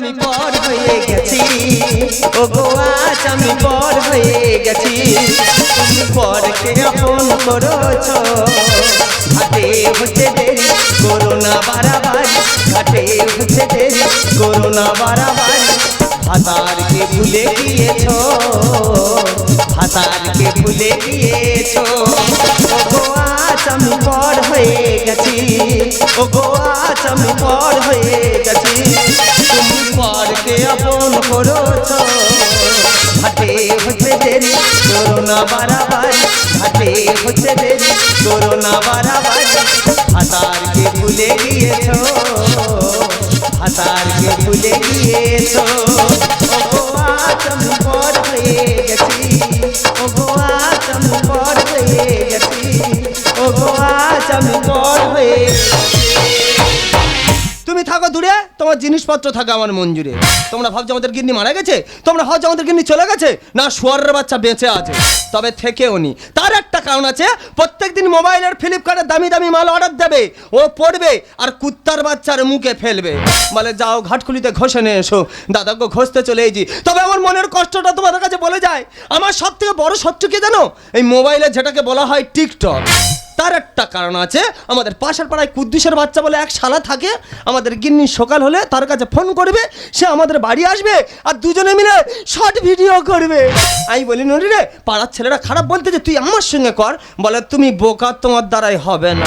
আমি পর হয়ে গেছি। ও গো আজ আমি পর হয়ে গেছি। তুমি পরকে আপন করেছ। ঘাটে হচ্ছে দেরি, করোনা বাড়াবাড়ি ঘাটে হচ্ছে দেরি, করোনা বাড়াবাড়ি ভাতারকে ভুলে গিয়েছ। ভাতারকে ভুলে গিয়েছ। ও গো আমি পর হয়ে গেছি ও গো আজ আমি পর হয়ে গেছি তুমি পরকে আপন করেছ হাটে হচ্ছে দেরি করোনা বাড়াবাড়ি হাটে হচ্ছে দেরি করোনা বাড়াবাড়ি ভাতারকে ভুলে গিয়েছ ভাতারকে ভুলে গিয়েছ ও গো আজ আমি পর হয়ে আমি হয়ে। তুমি থাকো দূরে, তোমার জিনিসপত্র থাকে আমার মঞ্জুরে। তোমরা ভাবছ আমাদের গিন্নি মারা গেছে? তোমরা ভাবছ আমাদের গিন্নি চলে গেছে? না, শুয়ারের বাচ্চা বেঁচে আছে। তবে থেকেও নি। তার একটা কারণ আছে প্রত্যেক প্রত্যেকদিন মোবাইলের ফ্লিপকার্টে দামি দামি মাল অর্ডার দেবে। ও পড়বে আর কুত্তার বাচ্চার মুখে ফেলবে। বলে, যাও ঘাটকুলিতে ঘষে নিয়ে এসো। দাদাকে ঘষতে চলে এসি তবে আমার মনের কষ্টটা তোমাদের কাছে বলে যায়। আমার সব থেকে বড় শত্রু কি জানো? এই মোবাইলে যেটাকে বলা হয় টিকটক তার একটা কারণ আছে, আমাদের পাশের পাড়ায় কুদ্দুসের বাচ্চা বলে এক শালা থাকে, আমাদের গিন্নি সকাল হলে তার কাছে ফোন করবে, সে আমাদের বাড়ি আসবে আর দুজনে মিলে শর্ট ভিডিও করবে। আমি বলি নরি রে, পাড়ার ছেলেরা খারাপ বলতে যে তুই আমার সঙ্গে কর, বলে তুমি বোকা, তোমার দ্বারাই হবে না।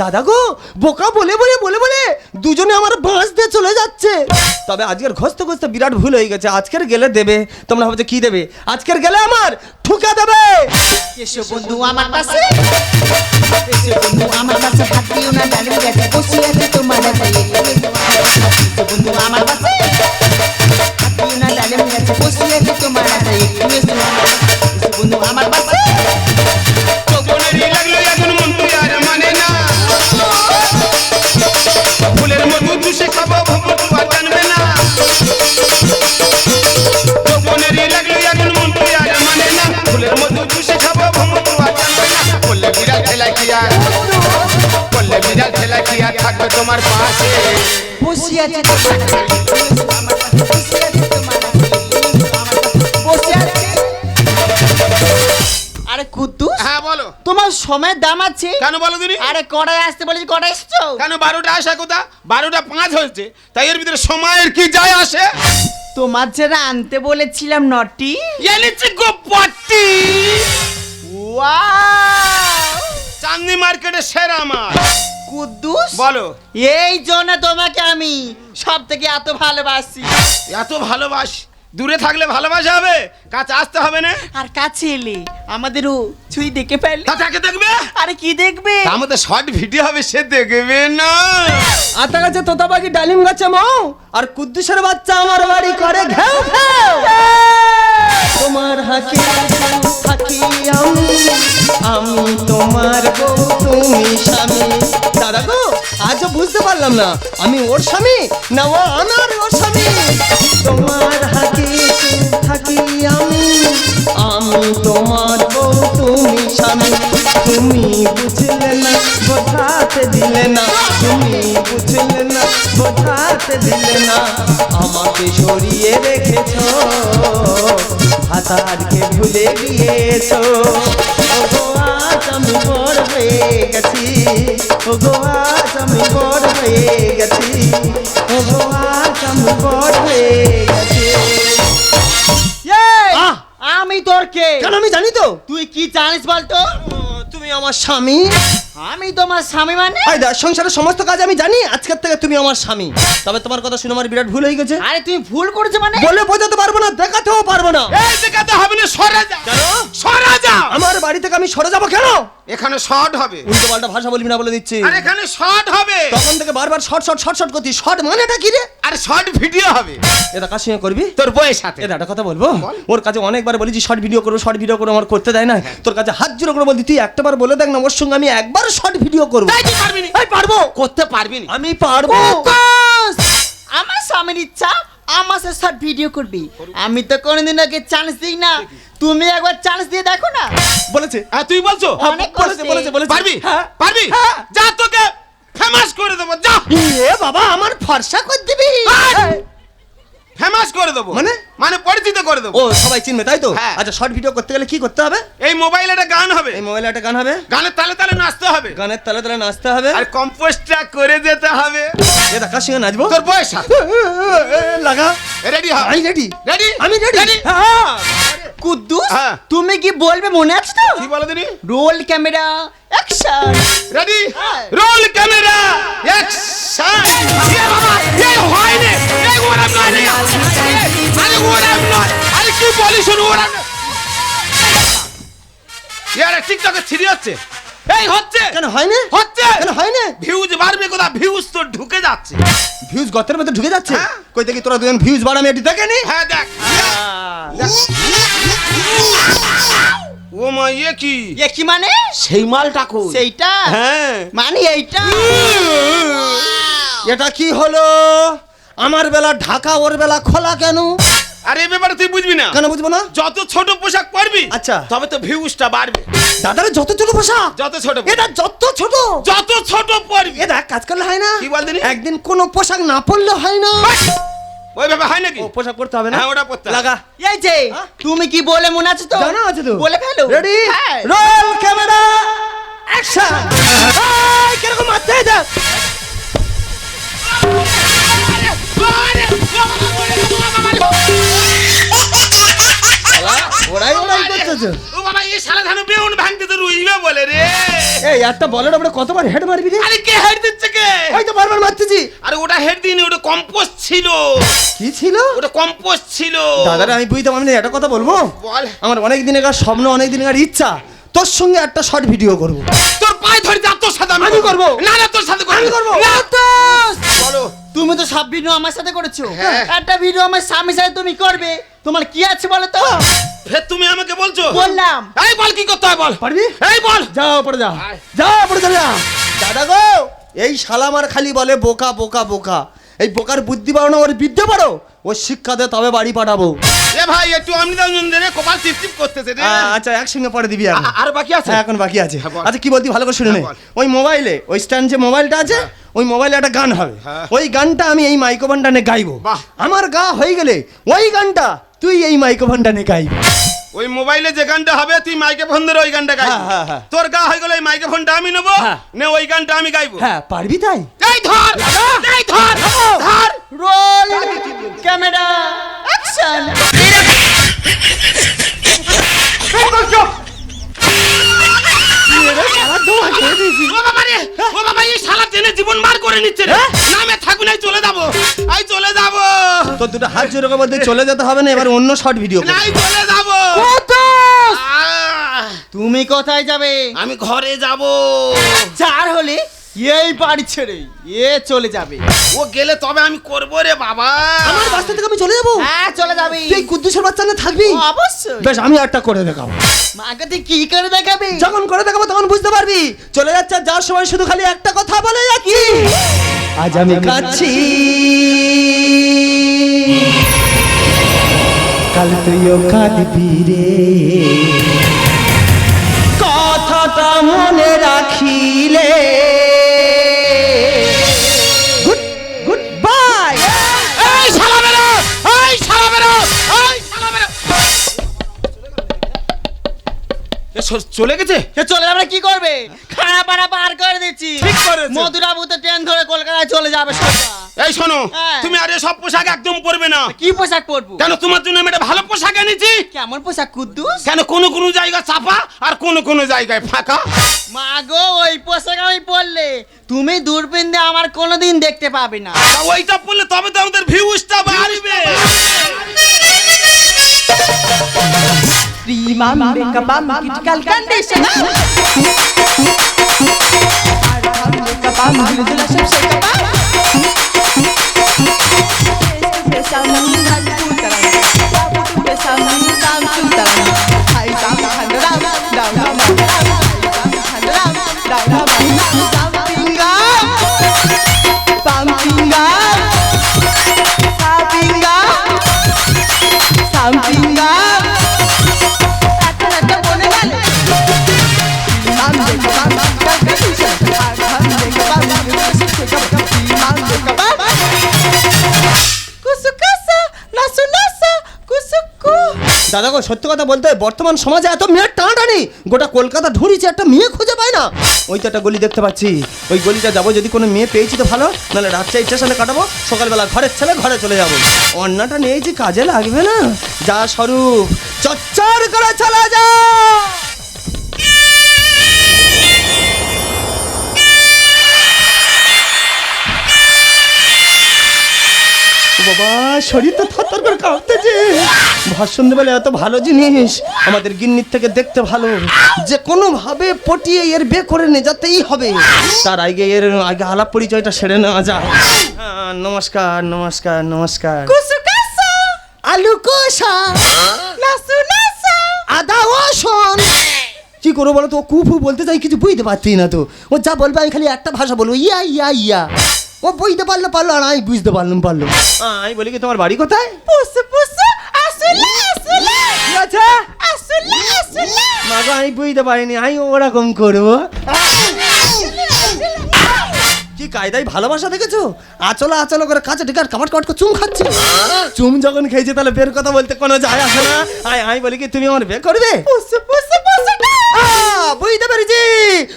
দাদা গো, বোকা বলে বলে বলে বলে দুজনে আমার বাঁশ দিয়ে চলে যাচ্ছে। তবে আজকের ঘষতে ঘষতে বিরাট ভুল হয়ে গেছে, আজকের গেলে দেবে। তোমরা ভাবছ কি দেবে? আজকের গেলে আমার ঠুকা দেবে। এসো বন্ধু আমার কাছে। এসো বন্ধু আমার কাছে হাত দিও না ডালিম গাছে তোমার পাশে। বসে আছে আমার আমার আরে হ্যাঁ বলো। তোমার সময়ের দাম আছে। কেন বলো আরে আসতে বলেছি এসছো? কেন বারোটা আসা কোথা? বারোটা পাঁচ হয়েছে তাই এর ভিতরে সময়ের কি যায় আসে? তোমার যারা আনতে বলেছিলাম নটি। এনেছি গো চাঁদনি মার্কেটে সেরা মাল। কুদ্দুস? বলো। এই জন্য তোমাকে আমি সব থেকে এত ভালোবাসি। এত ভালোবাস? দূরে থাকলে ভালোবাসা হবে কাছে আসতে হবে না? আর কাছে এলে আমাদেরও ছুঁই দেখে ফেলে তাকে দেখবে? আরে কি দেখবে? মধ্যে শর্ট ভিডিও হবে সে দেখবে না। আতা গাছে তোতা পাখি ডালিম গাছে মৌ আর কুদ্দুসের বাচ্চা আমার বাড়ি করে ঘেউ ঘেউ। তোমার হাকি থাকি আমি তোমার গো, তুমি স্বামী। দাদা গো, আজও বুঝতে পারলাম না, আমি ওর স্বামী না ও আমার ওর স্বামী? তোমার হাকি থাকি আমি আমি তোমার গো, তুমি স্বামী। তুমি বুঝলে না, বোঝাতে দিলে না। তুমি বুঝলে না, বোঝাতে দিলে না। আমাকে সরিয়ে রেখেছ। ভাতারকে ভুলে গিয়েছো? ও আজ আমি বড় হয়ে গেছি। ও গো আজ আমি বড় হয়ে গেছি। ও গো আজ আমি বড় হয়ে গেছি! আমি তোর কে? কেন আমি জানি তো। তুই কি জানিস বলতো? তুমি আমার স্বামী? আমি তোমার স্বামী মানে? আয় দা সংসারের সমস্ত কাজ আমি জানি আজকের থেকে তুমি আমার স্বামী। তবে তোমার কথা শুনে আমার বিরাট ভুল হয়ে গেছে। আরে তুমি ভুল করেছ মানে? বলে বোঝাতে পারব না দেখাতেও পারব না। এই দেখাতে হবে না সরা যা। কেন? সরা যা। আমার বাড়ি থেকে আমি সরে যাব কেন? এখানে শর্ট হবে। উল্টো পাল্টা ভাষা বলবি না বলে দিচ্ছি। আর এখানে শর্ট হবে। তখন থেকে বারবার শর্ট শর্ট শর্ট শর্ট করছি শর্ট মানেটা কি রে? আর শর্ট ভিডিও হবে। এটা কার সঙ্গে করবি? তোর বইয়ের সাথে। এটা একটা কথা বলব? বল। ওর কাছে অনেকবার বলেছি শর্ট ভিডিও করো শর্ট ভিডিও করো আমার করতে দেয় না। তোর কাছে হাত জোড়ো করে বলছি তুই একটাবার বলে দেখ না ওর সঙ্গে আমি একবার শর্ট ভিডিও করব। তাই তুই পারবি না? এই পারব। করতে পারবি না? আমি পারব। আমার স্বামীর ইচ্ছা আমার সাথে শর্ট ভিডিও করবি। আমি তো কোনোদিন ওকে চান্স দিই না। তুমি একবার চান্স দিয়ে দেখো না। বলেছে। হ্যাঁ তুই বলছো? অনেক বলেছে। বলেছে বলেছে। পারবি? হ্যাঁ। পারবি? হ্যাঁ। যা তোকে ফেমাস করে দেবো যা। এ বাবা আমার ফর্সা করে দিবি! ফেমাস করে দেবো। মানে? মানে পরিচিত করে দেবো। ও সবাই চিনবে তাই তো? হ্যাঁ। আচ্ছা শর্ট ভিডিও করতে গেলে কি করতে হবে? এই মোবাইলে একটা গান হবে। এই মোবাইলে একটা গান হবে? গানের তালে তালে নাচতে হবে। গানের তালে তালে নাচতে হবে? আর কম্পোজটা করে যেতে হবে। এ কার সঙ্গে নাচবো? তোর পয়সা লাগা। রেডি হ। আমি রেডি রেডি আমি রেডি Ready? কুদ্দুস হ্যাঁ। তুমি কি বলবে মনে আছে তো? কি বলো দিনি? রোল ক্যামেরা অ্যাকশন রেডি হ্যাঁ। রোল ক্যামেরা অ্যাকশন এ বাবা। এ হয় না এ ওরাম নয় রে আরে ওরাম নয়। আরে কি ওরাম ইয়ারে টিকটকে ছিড়ি হচ্ছে এই হচ্ছে। কেন হয় না হচ্ছে। কেন হয় না ভিউজ বাড়বে কোথা ভিউজ তো ঢুকে যাচ্ছে। ভিউজ গতের মধ্যে ঢুকে যাচ্ছে? হ্যাঁ। কই দেখি তোরা দুজন ভিউজ নি হ্যাঁ দেখ। ও মা ইয়ে কি? এ কি মানে? সেই মালটা কই? সেইটা? হ্যাঁ। মানে এইটা? এটা কি হলো? আমার বেলা ঢাকা ওর বেলা খোলা কেন? আরে এই ব্যাপারে তুই বুঝবি না। কেন বুঝব না? যত ছোট পোশাক পরবি আচ্ছা। তবে তো ভিউজটা বাড়বে। দাদার যত ছোট পোশাক? যত ছোট এটা যত ছোট? যত ছোট পরবি। এটা কাজ করলে হয় না। কি বলদিনি? একদিন কোনো পোশাক না পরলে হয় না। ওই ব্যাপার হয় নাকি? ও পোশাক পরতে হবে না? হ্যাঁ, ওটা পরতে লাগা। এই যে তুমি কি বলে মনে আছে তো? জানা আছে তো। বলে ফেলো। রেডি হ্যাঁ। রোল ক্যামেরা অ্যাকশন কীরকম মারতে দেখ। ওরাই ওরাই করতেছে ও বাবা এই শালা ধান বেউন ভাঙতে তো রুইবে বলে রে। এই একটা বলের উপরে কতবার হেড মারবি রে? আরে কে হেড দিচ্ছে কে? ওই তো বারবার মারতেছি। আরে ওটা হেড দিনি ওটা কম্পোস্ট ছিল। কি ছিল? ওটা কম্পোস্ট ছিল। দাদারা আমি বুঝতাম আমি একটা কথা বলব? বল। আমার অনেক দিনের স্বপ্ন অনেক দিনের ইচ্ছা তোর সঙ্গে একটা শর্ট ভিডিও করব। তোর পায়ে ধরে যা তোর সাথে আমি করব। না না তোর সাথে আমি করব। না বলো। তুমি তো সব ভিডিও আমার সাথে করেছ। হ্যাঁ। একটা ভিডিও আমার স্বামীর সাথে তুমি করবে। তোমার কি আছে বলো তো ফের তুমি আমাকে বলছো? বললাম। এই বল কি করতে হয় বল? পারবি? এই বল। যাও পড়ে যা আয়। যাও পড়ে যা। দাদা গো এই শালামার খালি বলে বোকা বোকা বোকা। এই বোকার বুদ্ধি বাড়ো না ওর বিদ্যে পারো ও শিক্ষা দে তবে বাড়ি পাঠাবো। এ ভাই একটু আমি রে কপাল টিপ টিপ করতেছে রে। আচ্ছা একসঙ্গে পরে দিবি এখন। আর বাকি আছে? হ্যাঁ এখন বাকি আছে। হ্যাঁ, আচ্ছা কি বলতি? ভালো করে শুনে নে। হ্যাঁ, ওই মোবাইলে ওই স্ট্যান্ড যে মোবাইলটা আছে ওই মোবাইলে একটা গান হবে। ওই গানটা আমি এই মাইক্রোফোনটা গাইবো। আমার গা হয়ে গেলে ওই গানটা তুই এই মাইক্রোফোনটা নে গাইবি। ওই মোবাইলে যে গানটা হবে তুই মাইকে ফোন ধরে ওই গানটা গাইবি। তোর গা হয়ে গেলে ওই মাইকে ফোনটা আমি নেব। নে ওই গানটা আমি গাইবো। হ্যাঁ পারবি তাই? এই ধর এই ধর ধর। Role camera. অ্যাকশন ও বাবা রে ও বাবা এই শালা টেনে জীবন মার করে নিচ্ছে রে? না আমি থাকব না চলে যাব আই চলে যাব তোর দুটো হাত জোরে করে চলে যেতে হবে না এবার অন্য শর্ট ভিডিও নাই চলে যাব। তুমি কোথায় যাবে? আমি ঘরে যাব। চার হলে এই বাড়ি ছেড়ে এ চলে যাবে। ও গেলে তবে আমি করব রে বাবা। আমার বাচ্চা থেকে আমি চলে যাব? হ্যাঁ চলে যাবে। তুই কুদ্দুসের বাচ্চা না থাকবি? অবশ্যই। বেশ আমি একটা করে দেখাবো। মাকে তুই কি করে দেখাবে? যখন করে দেখাবো তখন বুঝতে পারবি। চলে যাচ্ছে আর যাওয়ার সময় শুধু খালি একটা কথা বলে যাচ্ছি। আজ আমি কাচ্ছি কাল তুইও কাঁদবি রে। চলে গেছে? সে চলে যাবে কি করবে? খানা পানা পার করে দিচ্ছি। ঠিক করেছে। মধুরাবুতে ট্রেন ধরে কলকাতায় চলে যাবে সোজা। এই শোনো হ্যাঁ। তুমি আর সব পোশাক একদম পরবে না। কি পোশাক পরবো? কেন তোমার জন্য আমি একটা ভালো পোশাক এনেছি। কেমন পোশাক কুদ্দুস? কেন কোন কোন জায়গা চাপা আর কোন কোন জায়গায় ফাঁকা। মা গো ওই পোশাক আমি পরলে তুমি দূরবীন দিয়ে আমার কোনোদিন দেখতে পাবে না। ওইটা পড়লে তবে তো আমাদের ভিউজটা বাড়বে। Primam Bekabam critical condition. Bekabam Gülüdüla Şemşe Kabam. Something দেখো, সত্যি কথা বলতে বর্তমান সমাজে এত মেয়ের টানাটানি। গোটা কলকাতা ঢুরিছে একটা মেয়ে খুঁজে পায় না। ওই তো একটা গলি দেখতে পাচ্ছি। ওই গলিটা যাব, যদি কোনো মেয়ে পেয়েছি তো ভালো, নাহলে রাত্রে স্টেশনে কাটাবো, সকালবেলা ঘরের ছেলে ঘরে চলে যাব। অন্যটা নিয়েছি কাজে লাগবে না। যা স্বরূপ, চচ্চর করে চলে যা! বাবা শরীর তো থরথর করে কাঁপতেছে। ভাষণ দেবেলে এত ভালো জিনিস আমাদের গিন্নির থেকে দেখতে ভালো। যে কোনো ভাবে পটিয়ে এর বে করে নিয়ে যেতেই হবে। তার আগে এর আগে আলাপ পরিচয়টা সেরে নেওয়া যায় হ্যাঁ, নমস্কার নমস্কার নমস্কার। আলু কষা আদা রসুন। কি করব বলো তো? কুফু বলতে চাই কিছু বুঝতে পারছি না তো। ও যা বলবে আমি খালি একটা ভাষা বলব। ইয়া ইয়া ইয়া। ও বুঝতে পারল পারল আর আমি বুঝতে পারলাম পারল। আমি বলি কি তোমার বাড়ি কোথায়? কি আছে? মাগো আমি বুঝতে পারিনি আমি ওরকম করব। কি কায়দায় ভালোবাসা দেখেছ? আচলা আচলা করে কাছে ঢেকার কামাট কামাট করে চুম খাচ্ছে। চুম যখন খেয়েছে তাহলে বের কথা বলতে কোনো যায় আসে না। আয় আমি বলি কি তুমি আমার বে করবে? বুঝতে পেরেছি।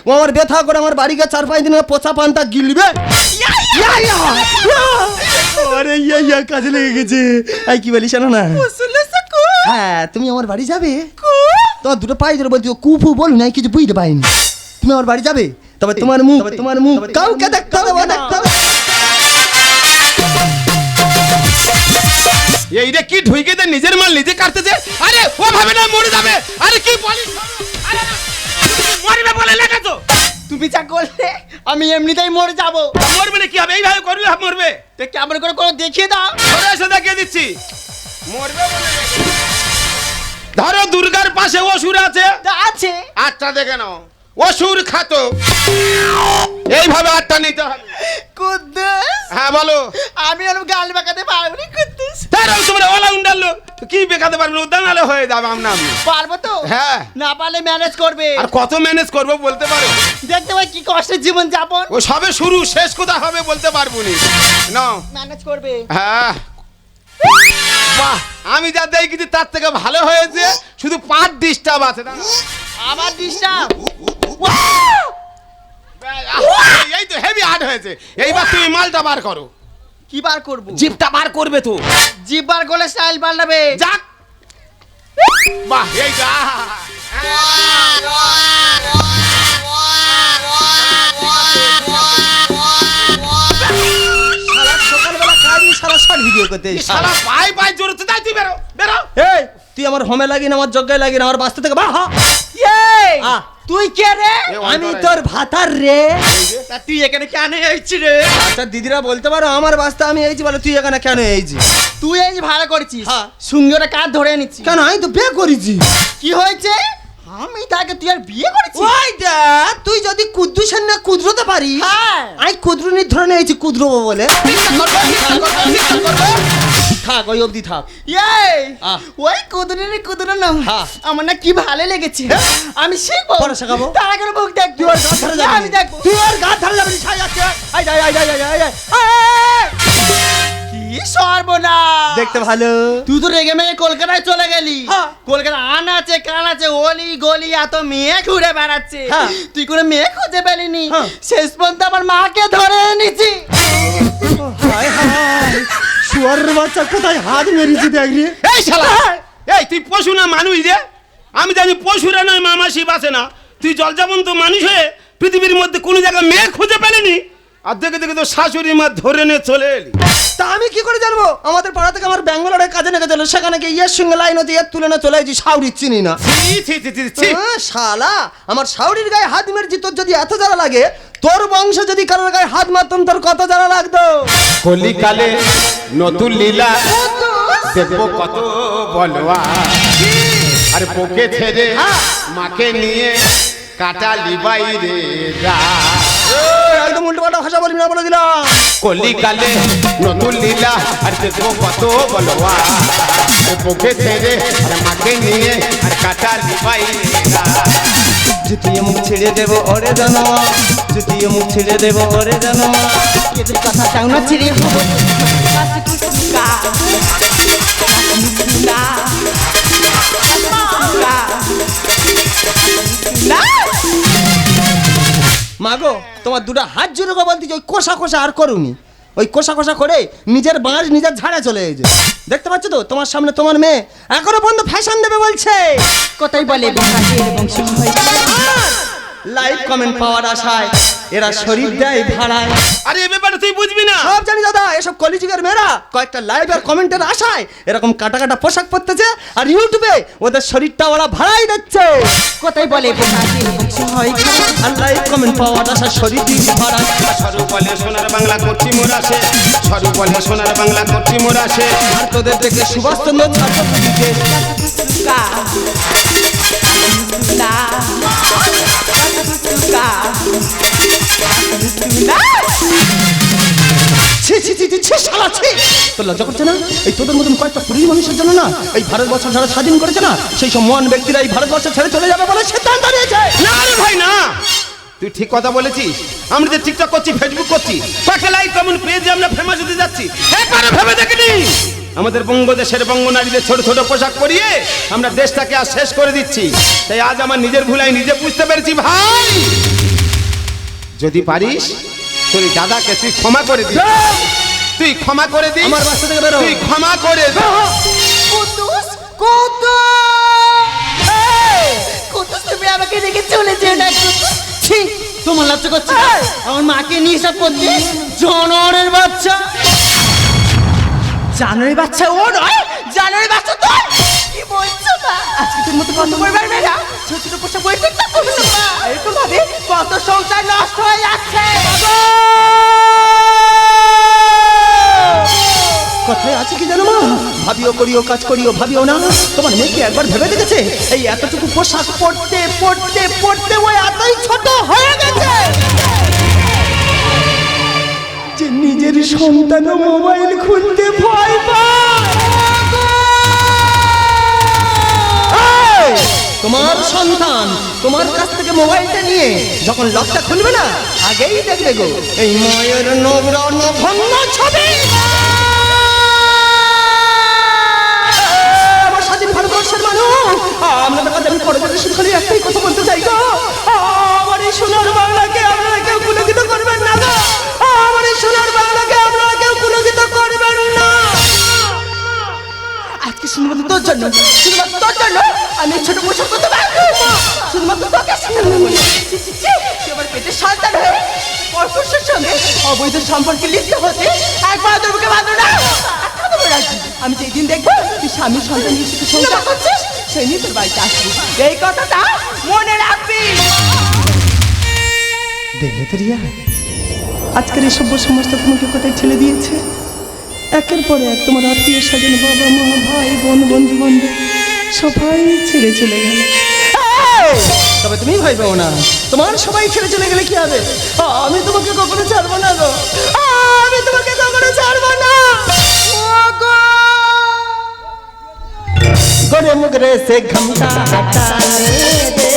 ও আমার ব্যথা করে আমার বাড়ি গিয়ে চার পাঁচ দিন পচা পানটা গিলবে। আরে ইয়া ইয়া কাজে লেগে গেছে। আই কি বলিস শোনো না? হ্যাঁ তুমি আমার বাড়ি যাবে? তোমার দুটো পায়ে ধরে বলছি কুফু বল নাই কিছু বুঝতে পাইনি তুমি আমার বাড়ি যাবে? তবে তোমার মুখ তোমার মুখ। কাউকে দেখতে হবে না, দেখতে হবে। এই রে কি ঢুইকে দে নিজের মাল নিজে কাটতেছে আরে ও ভাবে না মরে যাবে। আরে কি বলিস? আরে মরবে বলে লেখাছো তুমি যা করলে আমি এমনিতেই মরে যাব। মরবে না কি হবে এইভাবে করলে মরবে। তো কেমন করে করে দেখিয়ে দাও? ধরে এসে দেখিয়ে দিচ্ছি। মরবে বলে। ধরো দুর্গার পাশে অসুর আছে। আছে। আটটা দেখে নাও। অসুর খাত। এইভাবে আটটা নিতে হবে। কুদ্দুস। হ্যাঁ বলো। আমি ওরকম গাল বাঁকাতে পারব না কুদ্দুস। তারাও তোমরা ওলা উন্ডাল। লোক কি বেকাতে পারবে? না উদ্যানালে হয়ে যাবে আমরা আমি পারব তো? হ্যাঁ। না পারলে ম্যানেজ করবে। আর কত ম্যানেজ করব বলতে পারো? দেখতে পাই কি কষ্টের জীবন যাপন। ও সবে শুরু শেষ কোথায় হবে বলতে পারব নি। নাও। ম্যানেজ করবে। হ্যাঁ। বাহ আমি যা দেখেছি তার থেকে ভালো হয়েছে। শুধু পাঁচ ডিস্টার্ব আছে দাঁড়াও। আবার ডিস্টার্ব এই- তো হেভি হার্ড হয়েছে। এইবার তুমি মালটা বার করো। কি বার করব? জিপটা বার করবে তো। জিপ বার করলে স্টাইল পাল্টাবে। যাক। বাহ এই সারা পায়ে পায়ে জোরে তাই তুই বেরো বেরো। এই তুই আমার হোমে লাগিন আমার যজ্ঞায় লাগি না আমার বাস্তা থেকে বাহা। তুই কে রে? আমি তোর ভাতার রে। তুই এখানে কেন এইছি রে? আচ্ছা দিদিরা বলতে পারো আমার বাস্তা আমি এইছি বলে তুই এখানে কেন এইছি তুই এই যে ভাড়া করেছিস হ্যাঁ। সঙ্গে ওটা কাজ ধরে নিচ্ছি কেন আমি তো বিয়ে করেছি। কি হয়েছে? আমি তাকে তুই আর বিয়ে করেছিস? ওই দা তুই যদি কুদ্দুসের না কুদরতে পারি হ্যাঁ। আমি কুদরুনির ধরে নিয়েছি কুদরবো বলে। থাক ওই অবধি থাক। এই আহ। ওই কুদুরে রে কুদুরে না হ্যাঁ। আমার না কি ভালো লেগেছে। আমি শিখব। পরে শেখাবো। তার আগে মুখ দেখ। তুই ওর গা ধরে যাবি। আমি দেখব। তুই ওর গা ধরে যাবি ছাই আছে। আই আই আই আই আই আই আই কি সর্বনাশ। দেখতে ভালো। তুই তো রেগে মেগে কলকাতায় চলে গেলি। হ্যাঁ। কলকাতা আন আছে কান আছে অলি গলি এত মেয়ে ঘুরে বেড়াচ্ছে। হ্যাঁ। তুই কোনো মেয়ে খুঁজে পেলিনি। হ্যাঁ। শেষ পর্যন্ত আমার মাকে ধরে এনেছি। হায় হায়। শুয়ারের বাচ্চা কোথায়? হাত মেরেছি দেখ রে এই শালা! এই, তুই পশু না মানুষ রে? আমি জানি পশুরা নয় মামাসি বাসে না। তুই জল জলজাবন্ত মানুষ হয়ে পৃথিবীর মধ্যে কোনো জায়গায় মেয়ে খুঁজে পেলেনি? আর দেখে দেখে তো শাশুড়ি মা ধরে নিয়ে চলে এলি। তা আমি কি করে জানব? আমাদের পাড়া থেকে আমার ব্যাঙ্গালোরে কাজে নেগে গেল। সেখানে গিয়ে ইয়ের সঙ্গে লাইন হতে ইয়ের তুলে না চলে যাচ্ছি সাউরির চিনি না। ছি। শালা আমার সাউরির গায়ে হাত মেরেছি তোর যদি এত জ্বালা লাগে তোর বংশ যদি কারোর গায়ে হাত মারতাম তোর কত জ্বালা লাগতো? কলিকালে নতুন লীলা দেখব কত বলবা আরে পোকে ছেড়ে মাকে নিয়ে কাটা লিবাই রে একদম উল্টো পাল্টা ভাষা বলবি না বলে দিলাম। কলিকালে নতুন লীলা আর দেখব কত বলবা বুকে ছেড়ে আর মাকে নিয়ে আর কাটা লিপাই যদি মুখ ছেড়ে দেব ওরে জানোয়া। যদি মুখ ছেড়ে দেব ওরে জানোয়া। কথা চাও না ছেড়ে হবে না। মাগো তোমার দুটো হাত জুড়ে গো বলতে ওই কষা কষা আর করুনি। ওই কষা কষা করে নিজের বাঁশ নিজের ঝাড়ে চলে এসে দেখতে পাচ্ছ তো? তোমার সামনে তোমার মেয়ে এখনও পর্যন্ত ফ্যাশন দেবে বলছে। কোথায় বলে লাইক কমেন্ট পাওয়ার আশায়। এরা শরীর দেয় ভাড়ায়। আরে এ ব্যাপারে তুই বুঝবি না। সব জানি দাদা এসব কলিযুগের মেয়েরা কয়েকটা লাইভ আর কমেন্টের আশায় এরকম কাটা কাটা পোশাক পরতেছে আর ইউটিউবে ওদের শরীরটা ওরা ভাড়াই দিচ্ছে। কোথায় বলে হয় আর লাইক কমেন্ট পাওয়ার আশায় শরীর দিয়ে ভাড়ায়। সরু বলে সোনার বাংলা করছি মোর আসে। সরু বলে সোনার বাংলা করছি মোর আসে। আর তোদের দেখে সুভাষচন্দ্র ছাত্রছাত্রীকে কা না কা না ছি ছি ছি ছি এই তোদের মতন কয়েকটা পুরুষ মানুষের জন্য না, এই ভারতবর্ষ যারা স্বাধীন করেছে না, সেই সব ব্যক্তিরা এই ভারতবর্ষ ছেড়ে চলে যাবে বলে সিদ্ধান্ত নিয়েছে। না রে ভাই, না। তুই ঠিক কথা বলেছিস। আমরা যে টিকটক করছি ফেসবুক করছি, কয়েকটা লাইক কমেন্ট পেয়ে যে আমরা ফেমাস হতে যাচ্ছি। একবারে ভেবে দেখিনি। আমাদের বঙ্গদেশের বঙ্গ নারীদের ছোট ছোট পোশাক পরিয়ে আমরা দেশটাকে আর শেষ করে দিচ্ছি। তাই আজ আমার নিজের ভুলাই নিজে বুঝতে পেরেছি ভাই। যদি পারিস তোর এই দাদাকে তুই ক্ষমা করে দিস। তুই ক্ষমা করে দিস। আমার বাসা থেকে বেরো। তুই ক্ষমা করে দে কুতুস কুতুস। কুতুস তুমি আমাকে রেখে চলে যেও না কুতুস। ছি তোমার লজ্জা করছে আমার মাকে নিয়ে সব করতে জনরের বাচ্চা। জানুয়ারি বাচ্চা ও নয়, জানুয়ারি বাচ্চা তো কি বলছো মা? আজকে তোর মতো কত পরিবার মেয়েরা? ছোট ছোট পোশাক বই ঠিক করছে না এরকম ভাবে, কত সংসার নষ্ট হয়ে যাচ্ছে। কথায় আছে কি জানো মা? ভাবিও করিও, কাজ করিও, ভাবিও না। তোমার মেয়েকে একবার ভেবে দেখেছে? এই এতটুকু পোশাক পরতে পরতে পরতে ওই এতই ছোট হয়ে গেছে। নিজের সন্তান মোবাইল খুলতে ভয় পায়। তোমার সন্তান তোমার কাছ থেকে মোবাইলটা নিয়ে যখন লকটা খুলবে না, আগেই দেখবে গো, এই মায়ের নোংরা নভঙ্গ ছবি। আমার স্বাধীন ভারতবর্ষের মানুষ আপনাদের কাছে আমি পরবর্তী শিক্ষণে একটাই কথা বলতে চাই গো। আমার এই সোনার বাংলাকে আপনারা কেউ কুলকিত করবেন না গো। সোনার বাংলাকে আপনারা কেউ কুলকিত করবেন না। আজকে শুধুমাত্র তোর জন্য শুধুমাত্র তোর জন্য আমি ছোট পোশাক করতে পারব শুধুমাত্র তোকে পেটের সন্তান হয়ে পরপুরুষের সঙ্গে অবৈধ সম্পর্কে লিপ্ত হতে একবার তোর মুখে বাঁধো না। আমি যেই দিন দেখব তুই স্বামী সন্তান নিয়ে শুধু সংসার করছিস সেই নিয়ে তোর বাড়িতে আসবি। এই কথাটা মনে রাখবি। দেখলে তো রিয়া? আজকের এই সভ্য সমস্ত তোমাকে কোথায় ছেড়ে দিয়েছে? একের পরে এক তোমার আত্মীয় স্বজন বাবা মা ভাই বোন বন্ধু বান্ধব সবাই ছেড়ে চলে গেল। তবে তুমি ভাই পাও না। তোমার সবাই ছেড়ে চলে গেলে কি হবে? আমি তোমাকে কখনো ছাড়বো না গো। আমি তোমাকে কখনো ছাড়বো না। গরে মুগরে সে ঘমটা হটানে দে।